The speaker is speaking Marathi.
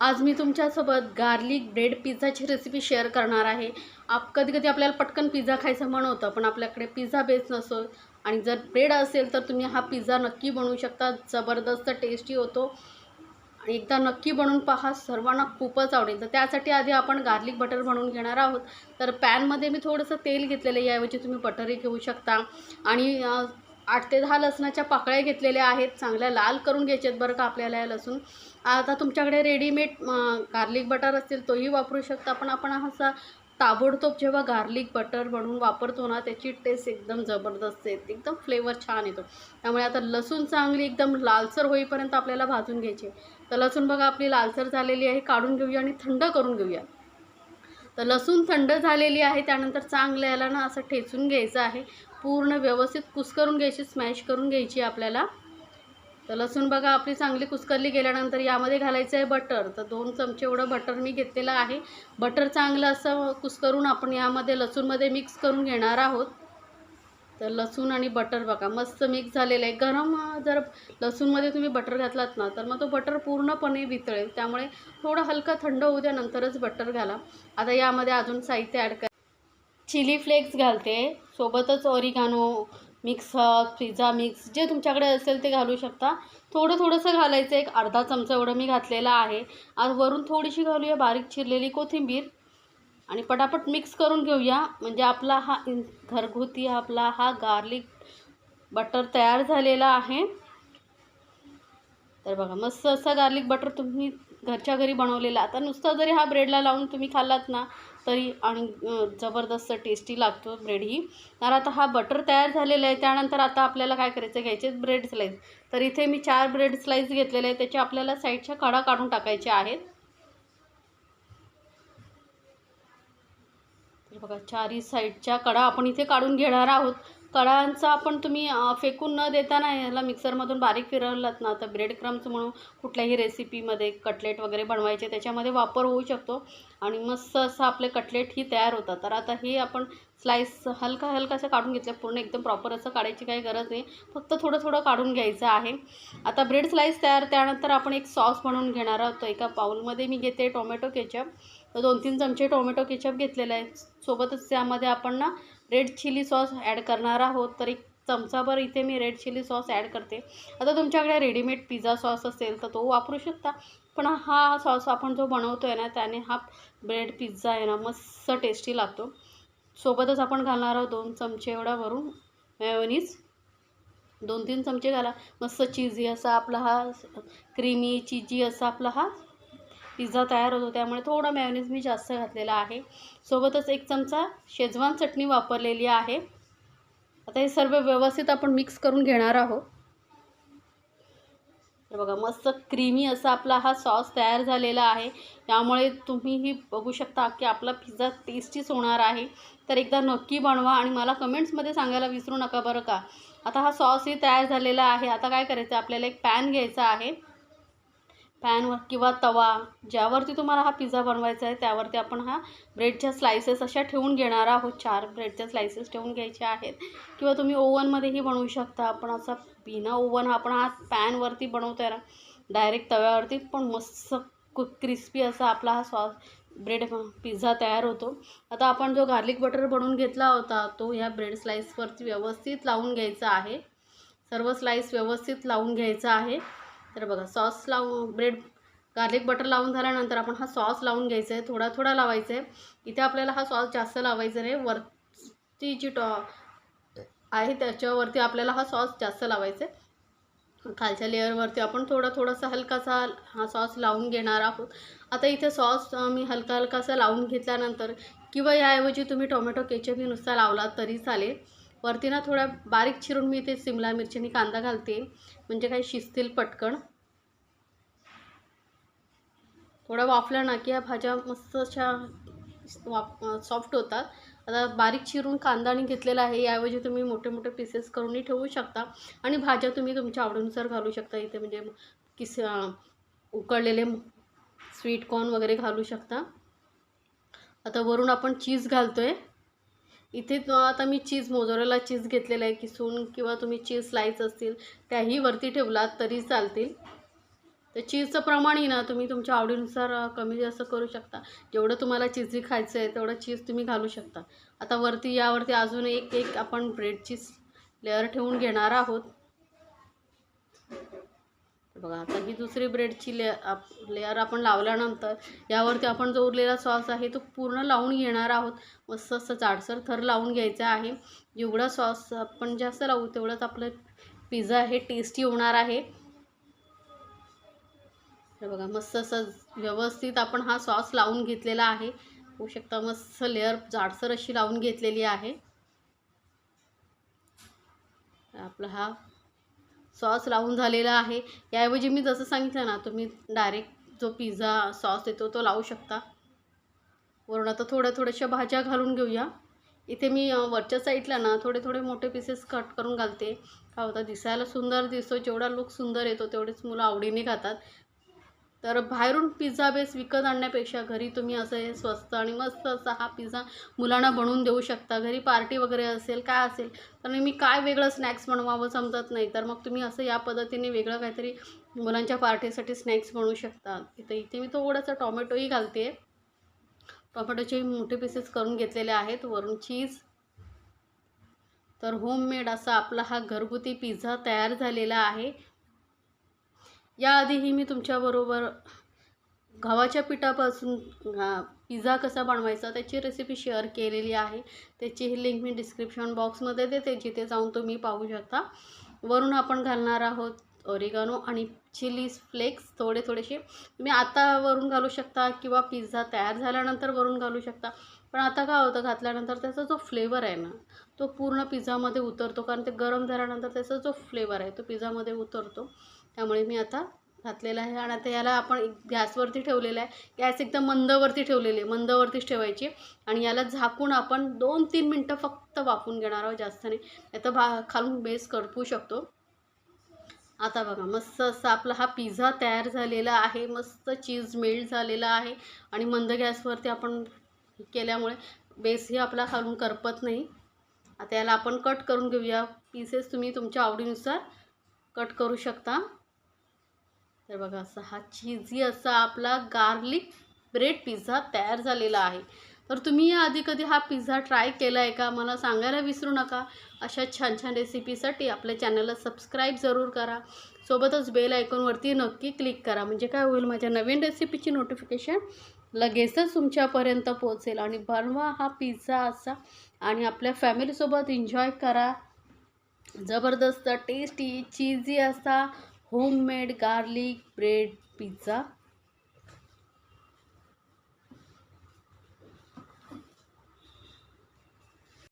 आज मी तुमच्यासोबत गार्लिक ब्रेड पिझ्झाची रेसिपी शेअर करणार आहे. आप कधी कधी आपल्याला पटकन पिझ्झा खायचं मन होतं पण आपल्याकडे पिझ्झा बेस नसतो. आणि जर ब्रेड असेल तर तुम्ही हा पिझ्झा नक्की बनवू शकता. जबरदस्त टेस्टी होतो. आणि एकदा नक्की बनवून पहा सर्वांना खूपच आवडेल. तर त्यासाठी आधी आपण गार्लिक बटर बनवून घेणार आहोत. तर पॅनमध्ये मी थोडंसं तेल घेतलेलं आहे. याऐवजी तुम्ही बटरही घेऊ शकता. आणि आठ ते दहा लसणाच्या पाकळ्या घेतलेल्या आहेत. चांगल्या लाल करून घ्यायचे आहेत बरं का आपल्याला या लसूण. आता तुमच्याकडे रेडीमेड गार्लिक बटर असतील तोही वापरू शकता. पण आपण असा ताबडतोब जेव्हा गार्लिक बटर बनवून वापरतो ना त्याची टेस्ट एकदम जबरदस्त येते. एकदम फ्लेवर छान येतो. त्यामुळे आता लसूण चांगली एकदम लालसर होईपर्यंत आपल्याला भाजून घ्यायची तर लसूण बघा आपली लालसर झालेली आहे काढून घेऊया आणि थंड करून घेऊया. तर लसूण थंड झालेली आहे त्यानंतर चांगलं याला ना असं ठेचून घ्यायचं आहे. पूर्ण व्यवस्थित कुस्करून घ्यायची स्मॅश करून घ्यायची आपल्याला. तर लसूण बघा आपली चांगली कुस्करली गेल्यानंतर यामध्ये घालायचं आहे बटर. तर दोन चमचे एवढं बटर मी घेतलेलं आहे. बटर चांगलं असं कुस्करून आपण यामध्ये लसूणमध्ये मिक्स करून घेणार आहोत. तर लसूण आणि बटर बघा मस्त मिक्स झालेलं आहे. गरम जर लसूणमध्ये तुम्ही बटर घातलात ना तर मग तो बटर पूर्णपणे वितळेल. त्यामुळे थोडं हलका थंड होऊ द्या नंतरच बटर घाला. आता यामध्ये अजून साहित्य ॲड कर चिली फ्लेक्स घालते. सोबतच ऑरिगानो मिक्स पिझ्झा मिक्स जे तुमच्याकडे असेल ते घालू शकता. थोडं थोडंसं घालायचं एक अर्धा चमचा एवढं मी घातलेला आहे. आज वरून थोडीशी घालूया बारीक चिरलेली कोथिंबीर. आणि पटापट मिक्स करून घेऊया. म्हणजे आपला हा इन- घरगुती आपला हा गार्लिक बटर तयार झालेला आहे. तर बघा मस्त असा गार्लिक बटर तुम्ही घरच्या घरी बनवलेला. आता नुसतं जरी हा ब्रेडला लावून तुम्ही खाल्लात ना तरी आणि जबरदस्त टेस्टी लागतो ब्रेड ही. तर आता हा बटर तयार झालेला आहे. त्यानंतर आता आपल्याला काय करायचं घ्यायचे ब्रेड स्लाईस तर इथे मी चार ब्रेड स्लाईस घेतलेले आहे त्याचे आपल्याला साईडच्या कडा काढून टाकायचे आहेत. तर बघा चारही साईडच्या कडा आपण इथे काढून घेणार आहोत. कडांचा आपण तुम्ही फेकून न देता ना ह्याला मिक्सरमधून बारीक फिरवलात ना तर ब्रेड क्रम्स म्हणून कुठल्याही रेसिपीमध्ये कटलेट वगैरे बनवायचे त्याच्यामध्ये वापर होऊ शकतो. आणि मस्त असं आपले कटलेट ही तयार होतात. तर आता हे आपण स्लाईस हलका हलका असं काढून घेतलं पूर्ण एकदम प्रॉपर असं काढायची काही गरज नाही. फक्त थोडं थोडं काढून घ्यायचं आहे. आता ब्रेड स्लाईस तयार त्यानंतर आपण एक सॉस बनवून घेणार आहोत. एका पाऊलमध्ये मी घेते टोमॅटो केचप तर दोन तीन चमचे टोमॅटो केचप घेतलेलं आहे. सोबतच त्यामध्ये आपण ना रेड चिली सॉस ॲड करणार आहोत. तर एक चमचाभर इथे मी रेड चिली सॉस ॲड करते. आता तुमच्याकडे रेडीमेड पिझ्झा सॉस असेल तर तो वापरू शकता. पण हा सॉस आपण जो बनवतो आहे ना त्याने हा ब्रेड पिझ्झा आहे ना मस्त टेस्टी लागतो. सोबतच आपण घालणार आहोत दोन चमचे एवढा भरून. मेयोनीज. दोन तीन चमचे घाला. मस्त चिझी असा आपला हा क्रीमी चिजी असा आपला हा पिझ्झा तयार होतो. त्यामुळे थोडा मॅयोनीज मी जास्त घातलेला आहे. सोबतच एक चमचा शेजवान चटणी वापरलेली आहे. आता हे सर्व व्यवस्थित आपण मिक्स करून घेणार आहोत. तर बघा मस्त क्रीमी असा आपला हा सॉस तयार झालेला आहे. त्यामुळे तुम्हीही बघू शकता की आपला पिझ्झा टेस्टीच होणार आहे. तर एकदा नक्की बनवा आणि मला कमेंट्समध्ये सांगायला विसरू नका बरं का. आता हा सॉसही तयार झालेला आहे. आता काय करायचं? आपल्याला एक पॅन घ्यायचा आहे. पॅनवर किंवा तवा ज्यावरती तुम्हाला हा पिझ्झा बनवायचा आहे त्यावरती आपण हा ब्रेडच्या स्लायसेस अशा ठेवून घेणार आहोत. चार ब्रेडच्या स्लायसेस ठेवून घ्यायचे आहेत. किंवा तुम्ही ओव्हनमध्येही बनवू शकता. आपण असा बिना ओव्हन आपण हा पॅनवरती बनवतो आहे ना डायरेक्ट तव्यावरती पण मस्त क्रिस्पी असा आपला हा सॉस ब्रेड पिझ्झा तयार होतो. आता आपण जो गार्लिक बटर बनवून घेतला होता तो ह्या ब्रेड स्लाईसवरती व्यवस्थित लावून घ्यायचा आहे. सर्व स्लाईस व्यवस्थित लावून घ्यायचा आहे. तर बघा सॉस लावून ब्रेड गार्लिक बटर लावून झाल्यानंतर आपण हा सॉस लावून घ्यायचा आहे. थोडा थोडा लावायचा आहे. इथे आपल्याला हा सॉस जास्त लावायचा नाही. वरती जी टॉ आहे त्याच्यावरती आपल्याला हा सॉस जास्त लावायचा आहे. खालच्या लेअरवरती आपण थोडा थोडासा हलकासा हा सॉस लावून घेणार आहोत. आता इथे सॉस मी हलका हलकासा लावून घेतल्यानंतर किंवा याऐवजी तुम्ही टोमॅटो केचपही नुसता लावला तरी चालेल. वरती ना थोड्या बारीक चिरून मी इथे सिमला मिरची आणि कांदा घालते. म्हणजे काही शिजतील पटकन. थोडा वाफला ना की या भाज्या मस्त अशा वाफ सॉफ्ट होतात. आता बारीक चिरून कांदाणी घेतलेला आहे. याऐवजी तुम्ही मोठे मोठे पीसेस करूनही ठेवू शकता. आणि भाज्या तुम्ही तुमच्या आवडीनुसार घालू शकता. इथे म्हणजे किस उकळलेले स्वीट कॉर्न वगैरे घालू शकता. आता वरून आपण चीज घालतो आहे इथे आता मी चीज मोजोरेला चीज घेतलेला आहे. किसून किंवा तुम्ही चीज स्लाईस असतील त्याही वरती ठेवलात तरी चालतील. तर चीजचं प्रमाणही ना तुम्ही तुमच्या आवडीनुसार कमी जास्त करू शकता. जेवढं तुम्हाला चिजी खायचं आहे तेवढं चीज तुम्ही घालू शकता. आता वरती यावरती अजून एक एक आपण ब्रेडची लेअर ठेवून घेणार आहोत. बघा आता ही दुसरी ब्रेडची ले आप लेअर आपण लावल्यानंतर यावरती आपण जो उरलेला सॉस आहे तो पूर्ण लावून घेणार आहोत. मस्त असं जाडसर थर लावून घ्यायचा आहे. जेवढा सॉस आपण जास्त लावू तेवढंच आपलं पिझ्झा हे टेस्टी होणार आहे. हे बघा मस्त असं व्यवस्थित आपण हा सॉस लावून घेतलेला आहे. होऊ शकता मस्त लेअर जाडसर अशी लावून घेतलेली आहे. आपला हा सॉस लावून झालेला आहे. याऐवजी मी जसं सांगितलं ना तुम्ही डायरेक्ट जो पिझ्झा सॉस येतो तो लावू शकता. वरून आता थोड्या थोड्याशा भाज्या घालून घेऊया. इथे मी वरच्या साईडला ना थोडे थोडे मोठे पीसेस कट करून घालते. काय होतं दिसायला सुंदर दिसतो जेवढा लुक सुंदर येतो तेवढेच मुलं आवडीने खातात. तर बाहेरून पिझ्झा बेस विकत आणण्यापेक्षा घरी तुम्ही असं हे स्वस्त आणि मस्त असा हा पिझ्झा मुलांना बनवून देऊ शकता. घरी पार्टी वगैरे असेल काय असेल तर मी काय वेगळं स्नॅक्स बनवावं समजत नाही. तर मग तुम्ही असं या पद्धतीने वेगळं काहीतरी मुलांच्या पार्टीसाठी स्नॅक्स बनवू शकता. इथे इथे मी थोडासा टॉमॅटोही घालते. टोमॅटोचे मोठे पीसेस करून घेतलेले आहेत. वरून चीज तर होममेड असा आपला हा घरगुती पिझ्झा तयार झालेला आहे. याआधीही मी तुमच्याबरोबर गव्हाच्या पिठापासून पिझ्झा कसा बनवायचा त्याची रेसिपी शेअर केलेली आहे. त्याची लिंक मी डिस्क्रिप्शन बॉक्समध्ये देते जिथे जाऊन तुम्ही पाहू शकता. वरून आपण घालणार आहोत ओरिगानो आणि चिली फ्लेक्स थोडे थोडेसे. तुम्ही आता वरून घालू शकता किंवा पिझ्झा तयार झाल्यानंतर वरून घालू शकता. पण आता काय होतं घातल्यानंतर त्याचा जो फ्लेवर आहे ना तो पूर्ण पिझ्झामध्ये उतरतो. कारण ते गरम झाल्यानंतर त्याचा जो फ्लेवर आहे तो पिझ्झामध्ये उतरतो. त्यामुळे मी आता घातलेला आहे आणि आता याला आपण गॅसवरती ठेवलेला आहे. गॅस एकदम मंदवरती ठेवलेले मंदवरतीच ठेवायची आणि याला झाकून आपण दोन तीन मिनटं फक्त वाफून घेणार आहोत जास्त नाही. नाही भा खालून बेस करपू शकतो. आता बघा मस्त असा आपला हा पिझ्झा तयार झालेला आहे. मस्त चीज मेल्ट झालेला आहे. आणि मंद गॅसवरती आपण केल्यामुळे बेसही आपला खालून करपत नाही. आता याला आपण कट करून घेऊया. पीसेस तुम्ही तुमच्या आवडीनुसार कट करू शकता. तर बघा असा हा चीजी असा आपला गार्लिक ब्रेड पिझ्झा तयार झालेला आहे. तर तुम्ही याआधी कधी हा पिझ्झा ट्राय केला आहे का? मला सांगायला विसरू नका. अशा छान छान रेसिपीसाठी आपल्या चॅनलला सबस्क्राईब जरूर करा. सोबतच बेल आयकॉनवरती नक्की क्लिक करा. म्हणजे काय होईल माझ्या नवीन रेसिपीची नोटिफिकेशन लगेचच तुमच्यापर्यंत पोहोचेल. आणि बनवा हा पिझ्झा असा आणि आपल्या फॅमिलीसोबत एन्जॉय करा. जबरदस्त टेस्टी चीजी असा होममेड गार्लिक ब्रेड पिझ्झा